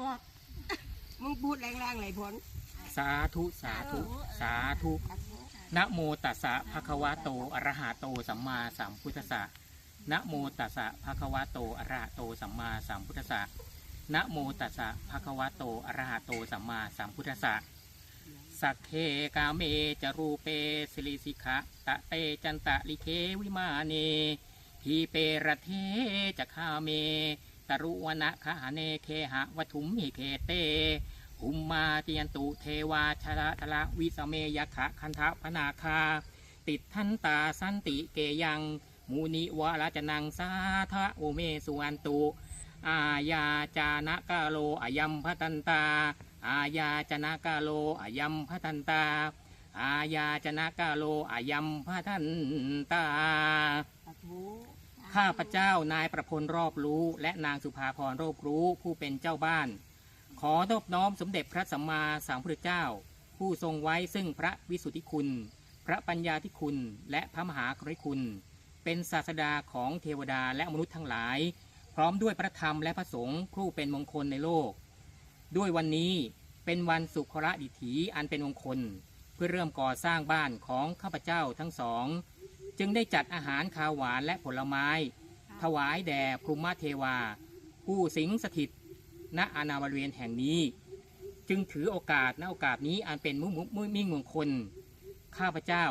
บอก มึงพูดแรงๆเลยผลสาธุสาธุ สาธุนะโมตัสสะภะคะวะโตอะระหะโตสัมมาสัมพุทธัสสะนะโมตัสสะภะคะวะโตอะระหะโตสัมมาสัมพุทธัสสะนะโมตัสสะภะคะวะโตอะระหะโตสัมมาสัมพุทธัสสะสักเคกาเมจรูเปสิลิสิกะตะเตจันตะลิเควิมาเนทีเประเทจะคาเม ตรุวนะคหาเนเคหะวัทุมหิเคเตหุมมาเตียนตุเทวาชระทละวิสเมยขะคันทะพนาคา ติดทันตาสันติเกยังมูนิวะราจนังสาทะโอเมสุวันตุ อาญาจานะกาโลอายัมพตันตา อาญาจนะกาโลอายัมพตันตา อาญาจนะกาโลอายัมพตันตา ข้าพเจ้านายประพลรอบรู้ และนางสุภาพรรอบรู้ผู้เป็นเจ้าบ้าน ขอนอบน้อมสมเด็จพระสัมมาสัมพุทธเจ้า ผู้ทรงไว้ซึ่งพระวิสุทธิคุณ พระปัญญาธิคุณ และพระมหากรุณคุณ เป็นศาสดาของเทวดาและมนุษย์ทั้งหลาย พร้อมด้วยพระธรรมและพระสงฆ์ผู้เป็นมงคลในโลก ด้วยวันนี้เป็นวันสุขระดิถีอันเป็นมงคล เพื่อเริ่มก่อสร้างบ้านของข้าพเจ้าทั้งสอง จึงได้จัดอาหารคาวหวานและผลไม้ ถวายแด่พรุมเทวา ผู้สิงสถิต ณอาณาบริเวณแห่งนี้ จึงถือโอกาสณโอกาสนี้อันเป็นมุมุมุมิ่งมงคล ข้าพเจ้า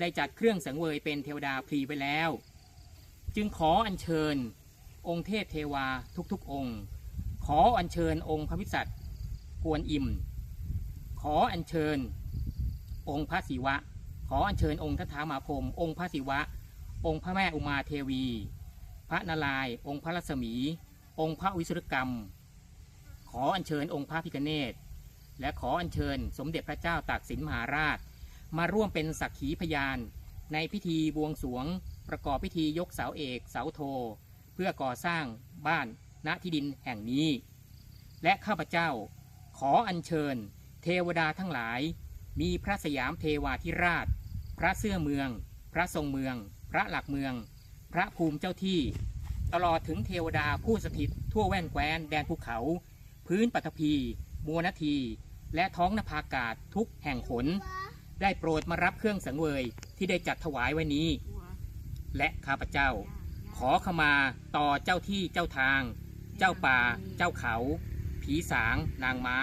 ได้จัดเครื่องสังเวยเป็นเทวดาพรีไว้แล้ว จึงขออัญเชิญ องค์เทพเทวาทุกๆองค์ ขออัญเชิญองค์พระวิสัชกวนอิมขออัญเชิญ องค์พระศิวะ ขออัญเชิญองค์ทัตถามาพรมองค์พระศิวะ องค์พระแม่อุมาเทวี พระนารายณ์องค์พระรัศมี องค์พระวิสุรกรรม ขออัญเชิญองค์พระพิฆเนศและขออัญเชิญสมเด็จพระเจ้าตากสินมหาราช มาร่วมเป็นสักขีพยาน ในพิธีบวงสรวง ประกอบพิธียกเสาเอกเสาโท เพื่อก่อสร้างบ้านณที่ดินแห่งนี้ และข้าพเจ้า ขออัญเชิญ เทวดาทั้งหลาย มีพระสยามเทวาธิราช พระเสื้อเมือง พระทรงเมือง พระหลักเมือง พระภูมิเจ้าที่ ตลอดถึงเทวดาผู้สถิต ทั่วแว่นแคว้นแดนภูเขา พื้นปัทภีมัวนาที และท้องนภาอากาศทุกแห่งหนได้โปรดมารับเครื่องสังเวยที่ได้จัดถวายไว้นี้ และข้าพเจ้า ขอขมาต่อเจ้าที่เจ้าทาง เจ้าป่า เจ้าเขา ผีสาง นางไม้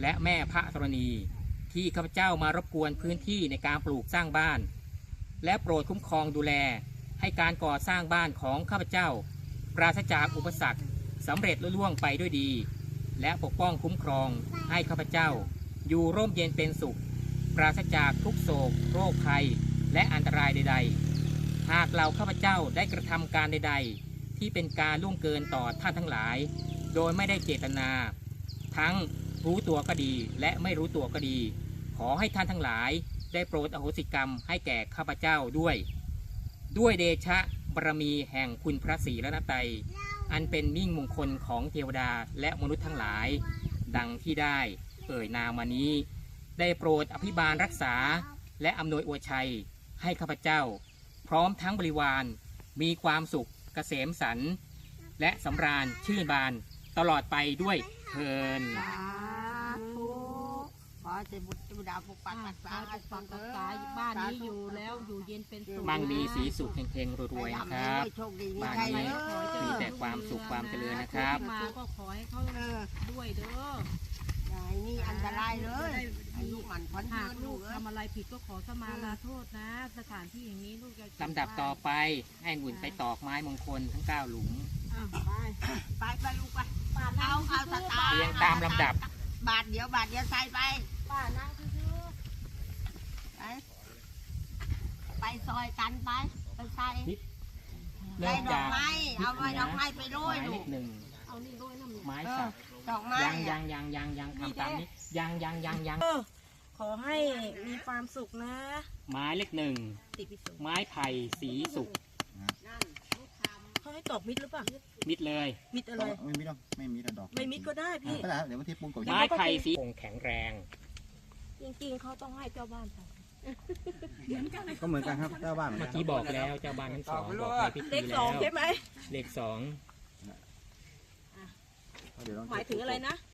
และแม่พระธรณี ที่ข้าพเจ้ามารบกวนพื้นที่ในการปลูกสร้างบ้าน และโปรดคุ้มครองดูแลให้การก่อสร้างบ้านของข้าพเจ้า ปราศจากอุปสรรคสำเร็จลุล่วงไปด้วยดี และปกป้องคุ้มครองให้ข้าพเจ้า อยู่ร่มเย็นเป็นสุข ปราศจากทุกโศก โรคภัย และอันตรายใด ๆ หากเราข้าพเจ้าได้กระทำการใด ๆ ที่เป็นการล่วงเกินต่อท่านทั้งหลาย โดยไม่ได้เจตนา ทั้ง รู้ตัวก็ดี และไม่รู้ตัวก็ดี ขอให้ท่านทั้งหลาย ได้โปรดอโหสิกรรมให้แก่ข้าพเจ้าด้วยด้วยเดชะบารมีแห่งคุณพระศรีรัตนตรัยอันเป็นมิ่งมงคลของเทวดาและมนุษย์ทั้งหลาย ดังที่ได้เอ่ยนามมานี้ ได้โปรดอภิบาลรักษา และอำนวยอวยชัยให้ข้าพเจ้า พร้อมทั้งบริวาร มีความสุขเกษมสัน และสำราญชื่นบานตลอดไปด้วยเทิน ขอเจบุตรเทวดาปกปักรักษาขอปักรักษาบ้านนี้อยู่แล้วอยู่เย็นเป็นสุขมั่งมีสีสุขเฮงๆรวยๆนะครับโชคดีมีบ้านใครนี้เลยมีแต่ความสุขความเจริญนะครับ มาก็ขอให้เขาเออด้วยเด้อยาให้นี่อันตรายเลยให้ลูกหมันพันหายืกนลูลูกกเอ้ยทำอะไรผิดก็ขอสมาลาโทษนะ สถานที่อย่างนี้ลูกจะลำดับต่อไปให้องุ่นไปตอกไม้มงคลทั้ง 9 หลุม อ้าวไปไปไปลูกไปเอาเอาสตาร์เรียงตามลำดับ บาทเดียวบาทเดียวใส่ไป ป้านั่งซื่อไป ไปซอยกันไป ไปใส่เริ่ใส่มดอจากกไม้ เอาไว้ดอกไม้ไปโรไม้ยเลลูกขหนึ่งๆเอานี่ด้วยน้ำไม้เอสัอกดอกไม้ยังยังยังยังยังทำตามนี้ยังยังยังยังขอให้มีความสุขนะ ไม้เลขหนึ่งติดพิสุขไม้ไผ่สีสุกเขาให้ตอกมิดหรือเปล่า มิดเลย มิดอะไร ไม่มีหรอกไม่มีแต่ดอกไม่มิดก็ได้พี่ ก็ได้เดี๋ยววันที่ปูนก่อนไม้ไผ่สีคงแข็งแรง จริงๆ เขาต้องให้เจ้าบ้านไปก็เหมือนกันครับเจ้าบ้านเหมือนเมื่อกันกี้บอกแล้วเจ้าบ้านทั้งสองบอกในพิเลธีขสแล้องวใช่ไหมเลขสอง เดี๋วลองหมายถึงอะไรนะ